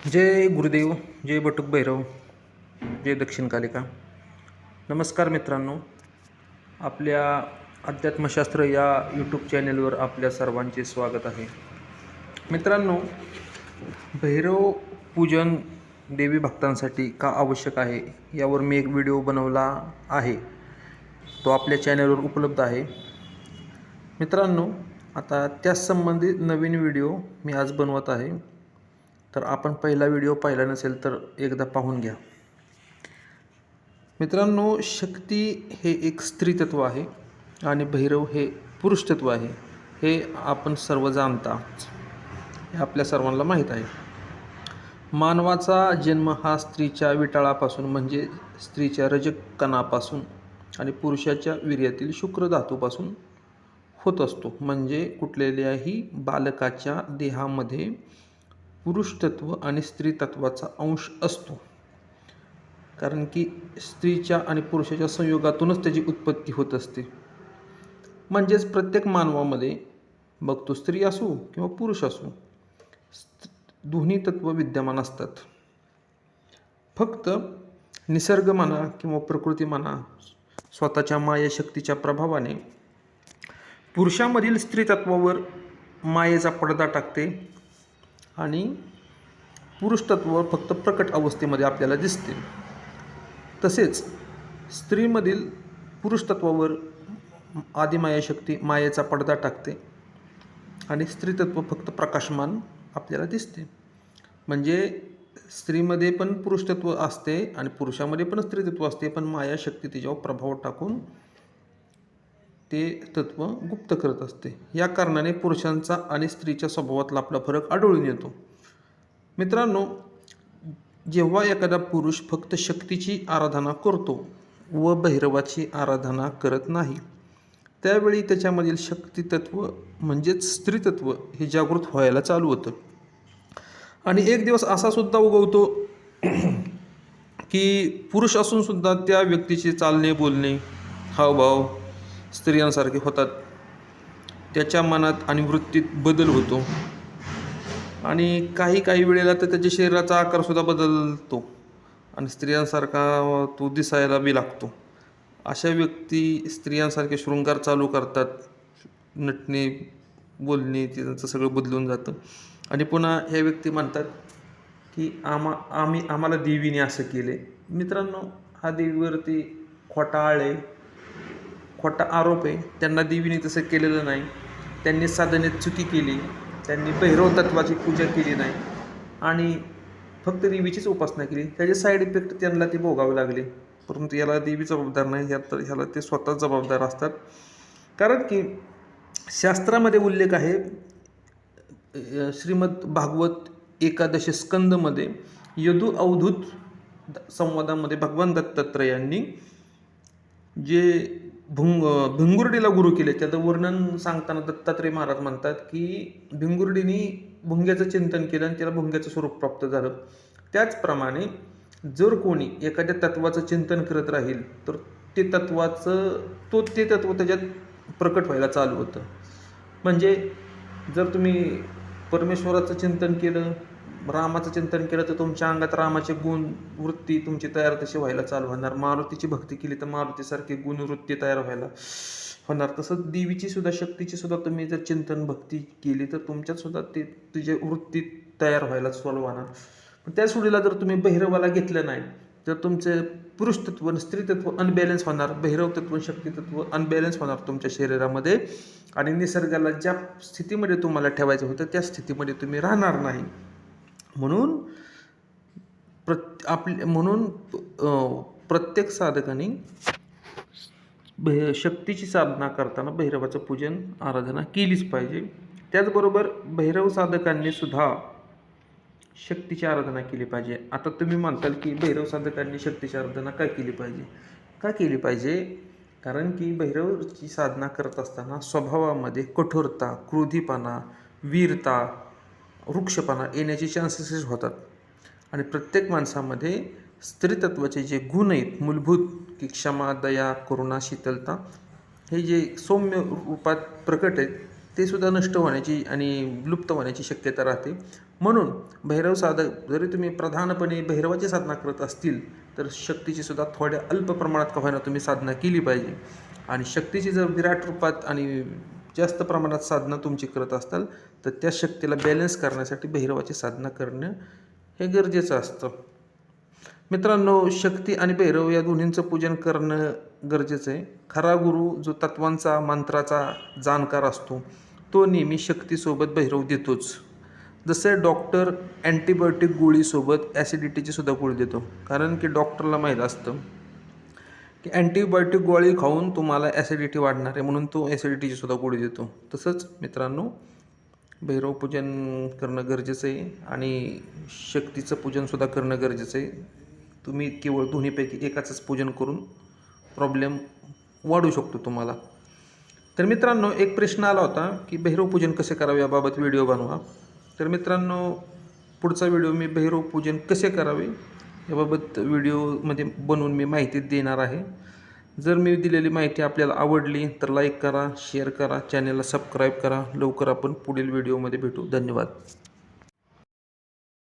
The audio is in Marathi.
जय गुरुदेव जय बटुक भैरव जय दक्षिण कालिका. नमस्कार मित्रांनो आपल्या अध्यात्मशास्त्र या यूट्यूब चॅनेलवर आपल्या सर्वांचे स्वागत आहे. मित्रांनो भैरव पूजन देवी भक्तांसाठी का आवश्यक आहे यावर मी एक व्हिडिओ बनवला आहे. तो आपल्या चॅनलवर उपलब्ध आहे. मित्रांनो आता त्याच संबंधित नवीन व्हिडिओ मी आज बनवत आहे. तर आपण पहिला व्हिडिओ पाहिला नसेल तर एकदा पाहून घ्या. मित्रांनो शक्ती हे एक स्त्रीतत्व आहे आणि भैरव हे पुरुषतत्व आहे. हे आपण सर्व जाणता. हे आपल्या सर्वांना माहीत आहे. मानवाचा जन्म हा स्त्रीच्या विटाळापासून म्हणजे स्त्रीच्या रजकणापासून आणि पुरुषाच्या वीर्यातील शुक्र धातूपासून होत असतो. म्हणजे कुठलेल्याही बालकाच्या देहामध्ये पुरुषतत्व आणि स्त्रीतत्वाचा अंश असतो. कारण की स्त्रीच्या आणि पुरुषाच्या संयोगातूनच त्याची उत्पत्ती होत असते. म्हणजेच प्रत्येक मानवामध्ये मग तो स्त्री असो किंवा पुरुष असो दोन्ही तत्व विद्यमान असतात. फक्त निसर्ग म्हणा किंवा प्रकृती म्हणा स्वतःच्या मायाशक्तीच्या प्रभावाने पुरुषामधील स्त्रीतत्वावर मायेचा पडदा टाकते आणि पुरुषतत्व फक्त प्रकट अवस्थेमध्ये आपल्याला दिसते. तसेच स्त्रीमधील पुरुषतत्वावर आदिमाया शक्ती मायेचा पडदा टाकते आणि स्त्रीतत्व फक्त प्रकाशमान आपल्याला दिसते. म्हणजे स्त्रीमध्ये पण पुरुषतत्व असते आणि पुरुषामध्ये पण स्त्रीतत्व असते पण माया शक्ती प्रभाव टाकून ते तत्व गुप्त करत असते. या कारणाने पुरुषांचा आणि स्त्रीच्या स्वभावातला आपला फरक आढळून येतो. मित्रांनो जेव्हा एखादा पुरुष फक्त शक्तीची आराधना करतो व भैरवाची आराधना करत नाही त्यावेळी त्याच्यामधील शक्तितत्व म्हणजेच स्त्रीतत्व हे जागृत व्हायला चालू होतं. आणि एक दिवस असा सुद्धा उगवतो की पुरुष असून सुद्धा त्या व्यक्तीचे चालणे बोलणे हावभाव स्त्रियांसारखे होतात. त्याच्या मनात आणि वृत्तीत बदल होतो. आणि काही काही वेळेला तर त्याच्या शरीराचा आकारसुद्धा बदलतो. आणि स्त्रियांसारखा तो दिसायला बी लागतो. अशा व्यक्ती स्त्रियांसारखे शृंगार चालू करतात. नटणे बोलणे ते त्यांचं सगळं बदलून जातं. आणि पुन्हा ह्या व्यक्ती म्हणतात की आमा आम्ही आम्हाला देवीने असं केले मित्रांनो हा देवीवरती खोटा आळ आहे. खोटा आरोप आहे. त्यांना देवीने तसं केलेलं नाही. त्यांनी साधनेत चुकी केली. त्यांनी भैरव तत्वाची पूजा केली नाही. आणि फक्त देवीचीच उपासना केली. त्याचे साईड इफेक्ट त्यांना ते भोगावे लागले. परंतु याला देवी जबाबदार नाही. ह्या तर ह्याला ते स्वतः जबाबदार असतात. कारण की शास्त्रामध्ये उल्लेख आहे श्रीमद भागवत एकादश स्कंदमध्ये यदु अवधूत संवादामध्ये भगवान दत्तात्रयांनी जे भुंग भिंगुर्डीला गुरु केले. त्याचं वर्णन सांगताना दत्तात्रय महाराज म्हणतात की भिंगुर्डीनी भुंग्याचं चिंतन केलं आणि त्याला भुंग्याचं स्वरूप प्राप्त झालं. त्याचप्रमाणे जर कोणी एखाद्या तत्वाचं चिंतन करत राहील तर ते तत्वाचं तो ते तत्व त्याच्यात प्रकट व्हायला चालू होतं. म्हणजे जर तुम्ही परमेश्वराचं चिंतन केलं रामाचं चिंतन केलं तर तुमच्या अंगात रामाचे गुण वृत्ती तुमची तयार तशी व्हायला चालू होणार. मारुतीची भक्ती केली तर मारुतीसारखी गुण वृत्ती तयार व्हायला होणार. तसंच देवीची सुद्धा शक्तीची सुद्धा तुम्ही जर चिंतन भक्ती केली तर तुमच्यात सुद्धा ते तुझे वृत्ती तयार व्हायला चालू होणार. पण त्या सोडीला जर तुम्ही बहिरवाला घेतलं नाही तर तुमचं पुरुषतत्व स्त्रीतत्व अनबॅलन्स होणार. भैरव तत्व आणि शक्तितत्व होणार तुमच्या शरीरामध्ये. आणि निसर्गाला ज्या स्थितीमध्ये तुम्हाला ठेवायचं होतं त्या स्थितीमध्ये तुम्ही राहणार नाही. म्हणून प्रत आपले म्हणून प्रत्येक साधकाने भै शक्तीची साधना करताना भैरवाचं पूजन आराधना केलीच पाहिजे. त्याचबरोबर भैरव साधकांनी सुद्धा शक्तीची आराधना केली पाहिजे. आता तुम्ही म्हणताल की भैरव साधकांनी शक्तीची आराधना का केली पाहिजे? का केली पाहिजे? कारण की भैरवची साधना करत असताना स्वभावामध्ये कठोरता क्रोधीपणा वीरता वृक्षपणा येण्याचे चान्सेसेस होतात. आणि प्रत्येक माणसामध्ये स्त्रीतत्वाचे जे गुण आहेत मूलभूत की क्षमा दया करुणा शीतलता हे जे सौम्य रूपात प्रकट आहेत ते सुद्धा नष्ट होण्याची आणि लुप्त होण्याची शक्यता राहते. म्हणून भैरव साधक जरी तुम्ही प्रधानपणे भैरवाची साधना करत असतील तर शक्तीची सुद्धा थोड्या अल्प प्रमाणात का होईना तुम्ही साधना केली पाहिजे. आणि शक्तीची जर विराट रूपात आणि जास्त प्रमाणात साधना तुमची करत असाल तर त्या शक्तीला बॅलन्स करण्यासाठी भैरवाची साधना करणं हे गरजेचं असतं. मित्रांनो शक्ती आणि भैरव या दोन्हींचं पूजन करणं गरजेचं आहे. खरा गुरु जो तत्वांचा मंत्राचा जाणकार असतो तो नेहमी शक्तीसोबत भैरव देतोच. जसं डॉक्टर अँटीबायोटिक गोळीसोबत ॲसिडिटीची सुद्धा गोळी देतो. कारण की डॉक्टरला माहीत असतं. की अँटीबायोटिक गोळी खाऊन तुम्हाला ॲसिडिटी वाढणार आहे म्हणून तो ॲसिडिटीची सुद्धा गोळी देतो तसंच मित्रांनो भैरव पूजन करणं गरजेचं आहे आणि शक्तीचं पूजनसुद्धा करणं गरजेचं आहे. तुम्ही केवळ दोन्हीपैकी एकाचंच पूजन करून प्रॉब्लेम वाढू शकतो तुम्हाला. तर मित्रांनो एक प्रश्न आला होता की भैरव पूजन कसे करावे याबाबत व्हिडिओ बनवा. तर मित्रांनो पुढचा व्हिडिओ मी भैरव पूजन कसे करावे याबाबत व्हिडिओमध्ये बनवून मी माहिती देणार आहे. जर मी दिलेली माहिती आपल्याला आवडली तर लाईक करा शेअर करा चॅनलला सबस्क्राईब करा. लवकर आपण पुढील व्हिडिओमध्ये भेटू. धन्यवाद.